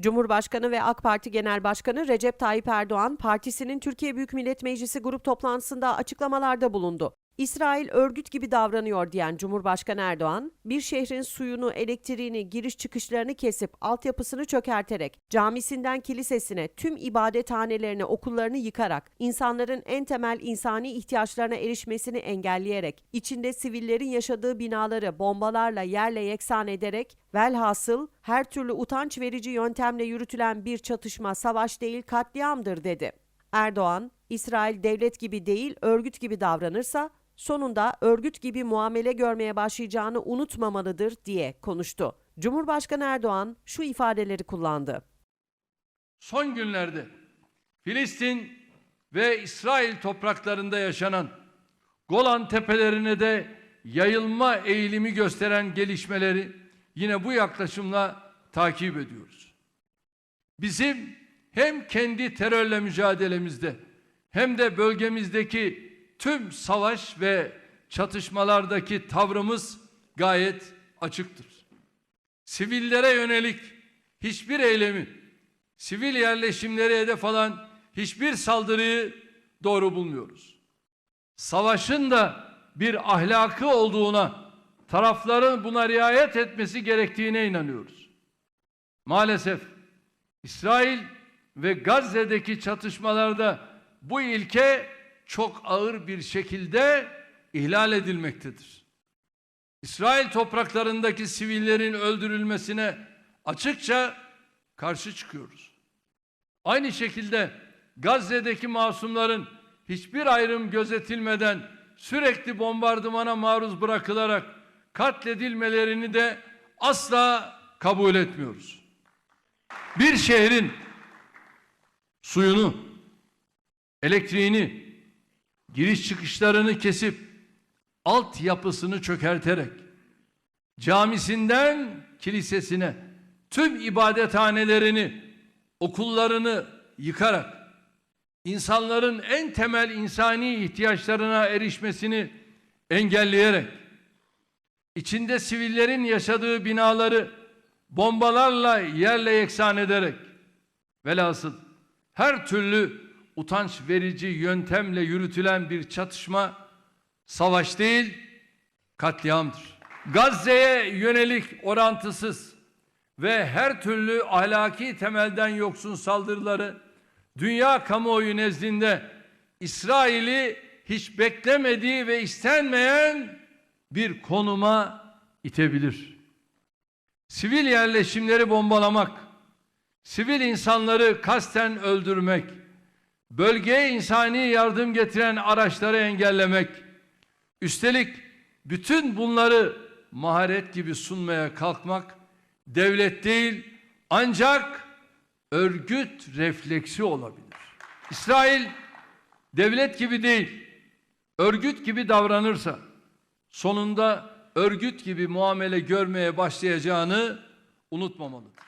Cumhurbaşkanı ve AK Parti Genel Başkanı Recep Tayyip Erdoğan, partisinin Türkiye Büyük Millet Meclisi grup toplantısında açıklamalarda bulundu. İsrail örgüt gibi davranıyor diyen Cumhurbaşkanı Erdoğan, bir şehrin suyunu, elektriğini, giriş çıkışlarını kesip altyapısını çökerterek, camisinden kilisesine, tüm ibadethanelerini, okullarını yıkarak, insanların en temel insani ihtiyaçlarına erişmesini engelleyerek, içinde sivillerin yaşadığı binaları bombalarla yerle yeksan ederek, velhasıl her türlü utanç verici yöntemle yürütülen bir çatışma savaş değil katliamdır dedi. Erdoğan, İsrail devlet gibi değil örgüt gibi davranırsa sonunda örgüt gibi muamele görmeye başlayacağını unutmamalıdır diye konuştu. Cumhurbaşkanı Erdoğan şu ifadeleri kullandı. Son günlerde Filistin ve İsrail topraklarında yaşanan Golan tepelerine de yayılma eğilimi gösteren gelişmeleri yine bu yaklaşımla takip ediyoruz. Bizim hem kendi terörle mücadelemizde hem de bölgemizdeki tüm savaş ve çatışmalardaki tavrımız gayet açıktır. Sivillere yönelik hiçbir eylemi, sivil yerleşimlere hedef alan hiçbir saldırıyı doğru bulmuyoruz. Savaşın da bir ahlakı olduğuna, tarafların buna riayet etmesi gerektiğine inanıyoruz. Maalesef İsrail ve Gazze'deki çatışmalarda bu ilke çok ağır bir şekilde ihlal edilmektedir. İsrail topraklarındaki sivillerin öldürülmesine açıkça karşı çıkıyoruz. Aynı şekilde Gazze'deki masumların hiçbir ayrım gözetilmeden sürekli bombardımana maruz bırakılarak katledilmelerini de asla kabul etmiyoruz. Bir şehrin suyunu, elektriğini, giriş çıkışlarını kesip altyapısını çökerterek camisinden kilisesine tüm ibadethanelerini, okullarını yıkarak insanların en temel insani ihtiyaçlarına erişmesini engelleyerek içinde sivillerin yaşadığı binaları bombalarla yerle yeksan ederek velhasıl her türlü utanç verici yöntemle yürütülen bir çatışma savaş değil katliamdır. Gazze'ye yönelik orantısız ve her türlü ahlaki temelden yoksun saldırıları dünya kamuoyu nezdinde İsrail'i hiç beklemediği ve istenmeyen bir konuma itebilir. Sivil yerleşimleri bombalamak, sivil insanları kasten öldürmek, bölgeye insani yardım getiren araçları engellemek, üstelik bütün bunları maharet gibi sunmaya kalkmak devlet değil ancak örgüt refleksi olabilir. İsrail devlet gibi değil, örgüt gibi davranırsa sonunda örgüt gibi muamele görmeye başlayacağını unutmamalıdır.